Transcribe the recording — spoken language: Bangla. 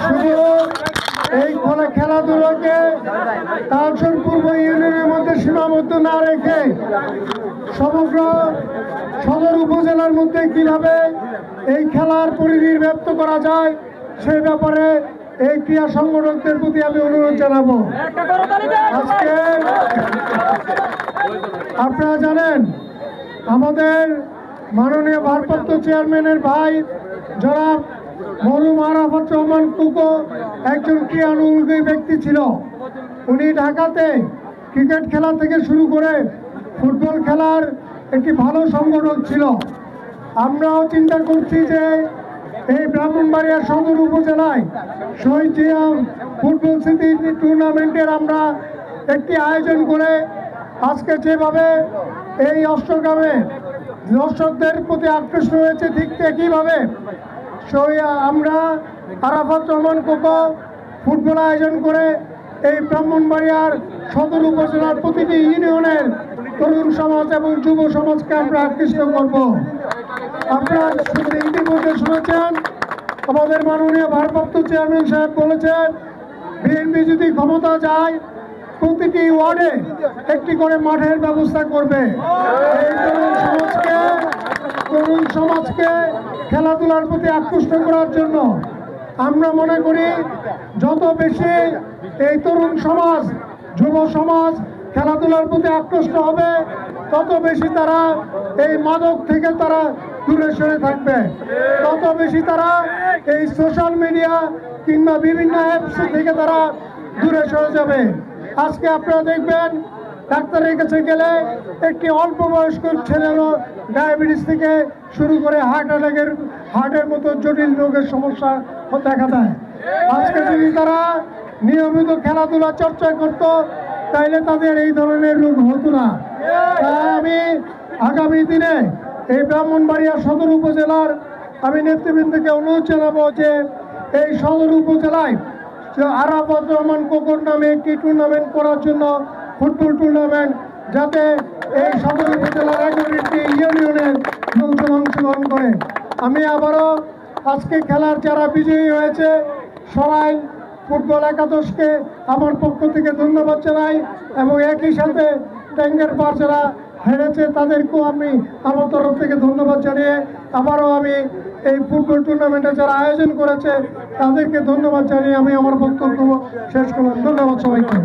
শুধু এই খেলা খেলাধুলাকে তালসর পূর্ব ইউনিয়নের মধ্যে সীমাবদ্ধ না রেখে সমগ্র সদর উপজেলার মধ্যে কীভাবে এই খেলার পরিধির ব্যক্ত করা যায় সেই ব্যাপারে এই ক্রীড়া সংগঠকদের প্রতি আমি অনুরোধ জানাব। আজকে আপনারা জানেন, আমাদের মাননীয় ভারপ্রাপ্ত চেয়ারম্যানের ভাই জনাব মৌলুম আরাফাত রহমান কুকো, একজন ক্রিয়ানুর্গী ব্যক্তি ছিল। উনি ঢাকাতে ক্রিকেট খেলা থেকে শুরু করে ফুটবল খেলার একটি ভালো সংগঠক ছিল। আমরাও চিন্তা করছি যে এই ব্রাহ্মণবাড়িয়া সদর উপজেলায় শহীদ জিয়া ফুটবল স্মৃতি টুর্নামেন্টের আমরা একটি আয়োজন করে আজকে যেভাবে এই অষ্টগ্রামে দর্শকদের প্রতি আকৃষ্ট হয়েছে ঠিক একইভাবে। আমরা আরাফাত রহমান কোকো ফুটবল আয়োজন করে এই ব্রাহ্মণবাড়িয়ার সদর উপজেলার প্রতিটি ইউনিয়নের তরুণ সমাজ এবং যুব সমাজকে আমরা আকৃষ্ট করব। আপনারা ইতিমধ্যে শুনেছেন, আমাদের মাননীয় ভারপ্রাপ্ত চেয়ারম্যান সাহেব বলেছেন, বিএনপি যদি ক্ষমতা যায় প্রতিটি ওয়ার্ডে একটি করে মাঠের ব্যবস্থা করবে। এই তরুণ সমাজকে তরুণ সমাজকে খেলাধুলার প্রতি আকৃষ্ট করার জন্য আমরা মনে করি, যত বেশি এই তরুণ সমাজ, যুব সমাজ খেলাধুলার প্রতি আকৃষ্ট হবে, তত বেশি তারা এই মাদক থেকে তারা দূরে সরে থাকবে। তত বেশি তারা এই সোশ্যাল মিডিয়া কিংবা বিভিন্ন অ্যাপস থেকে তারা দূরে সরে যাবে। আজকে আপনারা দেখবেন, ডাক্তারের কাছে গেলে একটি অল্প বয়স্ক ছেলেরও ডায়াবেটিস থেকে শুরু করে হার্ট অ্যাটাকের, হার্টের মতো জটিল রোগের সমস্যা দেখা দেয়। আজকে যদি তারা নিয়মিত খেলাধুলা, চর্চা করত, তাইলে তাদের এই ধরনের রোগ হতো না। তাই আমি আগামী দিনে এই ব্রাহ্মণবাড়িয়া সদর উপজেলার আমি নেতৃবৃন্দকে অনুরোধ জানাব যে এই সদর উপজেলায় যে আরাফাত রহমান কোকর নামে একটি টুর্নামেন্ট করার জন্য ফুটবল টুর্নামেন্ট যাতে এই সদর উপজেলার এগারোটি ইউনিয়নের লোকজন অংশগ্রহণ করে। আমি আবারও আজকে খেলার যারা বিজয়ী হয়েছে, সবাই ফুটবল একাদশকে আমার পক্ষ থেকে ধন্যবাদ জানাই এবং একই সাথে ট্যাঙ্কের পার যারা হেরেছে, তাদেরকেও আমি আমার তরফ থেকে ধন্যবাদ জানিয়ে আবারও আমি এই ফুটবল টুর্নামেন্টে যারা আয়োজন করেছে তাদেরকে ধন্যবাদ জানিয়ে আমি আমার বক্তব্য শেষ করলাম। ধন্যবাদ সবাইকে।